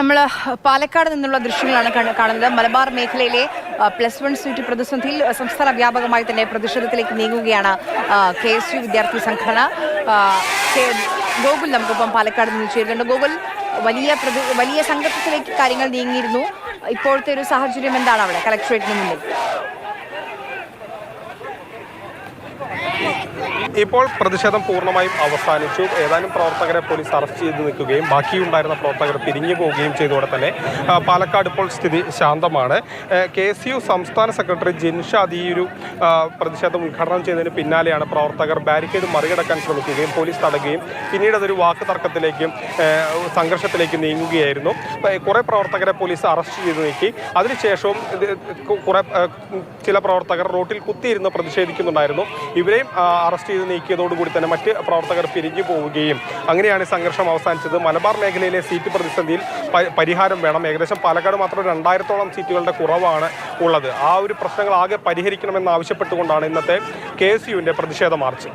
നമ്മൾ പാലക്കാട് നിന്നുള്ള ദൃശ്യങ്ങളാണ് കാണുന്നത്. മലബാർ മേഖലയിലെ പ്ലസ് വൺ സീറ്റ് പ്രതിസന്ധിയിൽ സംസ്ഥാന വ്യാപകമായി തന്നെ പ്രതിഷേധത്തിലേക്ക് നീങ്ങുകയാണ് കെ എസ് യു വിദ്യാർത്ഥി സംഘടന. ഗോകുൽ നമുക്കിപ്പം പാലക്കാട് നിന്ന് ചേരുന്നുണ്ട്. ഗോകുൽ വലിയ വലിയ സംഘർഷത്തിലേക്ക് കാര്യങ്ങൾ നീങ്ങിയിരുന്നു. ഇപ്പോഴത്തെ ഒരു സാഹചര്യം എന്താണ് അവിടെ? കലക്ട്രേറ്റിന് മുന്നിൽ. ഇപ്പോൾ പ്രതിഷേധം പൂർണമായും അവസാനിച്ചു. ഏതാനും പ്രവർത്തകരെ പോലീസ് അറസ്റ്റ് ചെയ്ത് നിൽക്കുകയും ബാക്കിയുണ്ടായിരുന്ന പ്രവർത്തകർ പിരിഞ്ഞു പോവുകയും ചെയ്തതോടെ തന്നെ പാലക്കാട് ഇപ്പോൾ സ്ഥിതി ശാന്തമാണ്. കെ യു സംസ്ഥാന സെക്രട്ടറി ജിൻഷാദ് ഈ ഒരു പ്രതിഷേധം ഉദ്ഘാടനം ചെയ്തതിന് പിന്നാലെയാണ് പ്രവർത്തകർ ബാരിക്കേഡ് മറികടക്കാൻ ശ്രമിക്കുകയും പോലീസ് തടയുകയും പിന്നീട് അതൊരു വാക്ക് തർക്കത്തിലേക്കും സംഘർഷത്തിലേക്കും നീങ്ങുകയായിരുന്നു. കുറേ പ്രവർത്തകരെ പോലീസ് അറസ്റ്റ് ചെയ്ത് നീക്കി. അതിനുശേഷവും കുറേ ചില പ്രവർത്തകർ റോട്ടിൽ കുത്തിയിരുന്ന് പ്രതിഷേധിക്കുന്നുണ്ടായിരുന്നു. ഇവരെയും അറസ്റ്റ് നീക്കിയതോടുകൂടി തന്നെ മറ്റ് പ്രവർത്തകർ പിരിഞ്ഞു പോവുകയും അങ്ങനെയാണ് സംഘർഷം അവസാനിച്ചത്. മലബാർ മേഖലയിലെ സീറ്റ് പ്രതിസന്ധിയിൽ പരിഹാരം വേണം. ഏകദേശം പാലക്കാട് മാത്രം രണ്ടായിരത്തോളം സീറ്റുകളുടെ കുറവാണ് ഉള്ളത്. ആ ഒരു പ്രശ്നങ്ങൾ ആകെ പരിഹരിക്കണമെന്ന് ആവശ്യപ്പെട്ടുകൊണ്ടാണ് ഇന്നത്തെ കെ എസ് യുവിന്റെ പ്രതിഷേധ മാർച്ച്.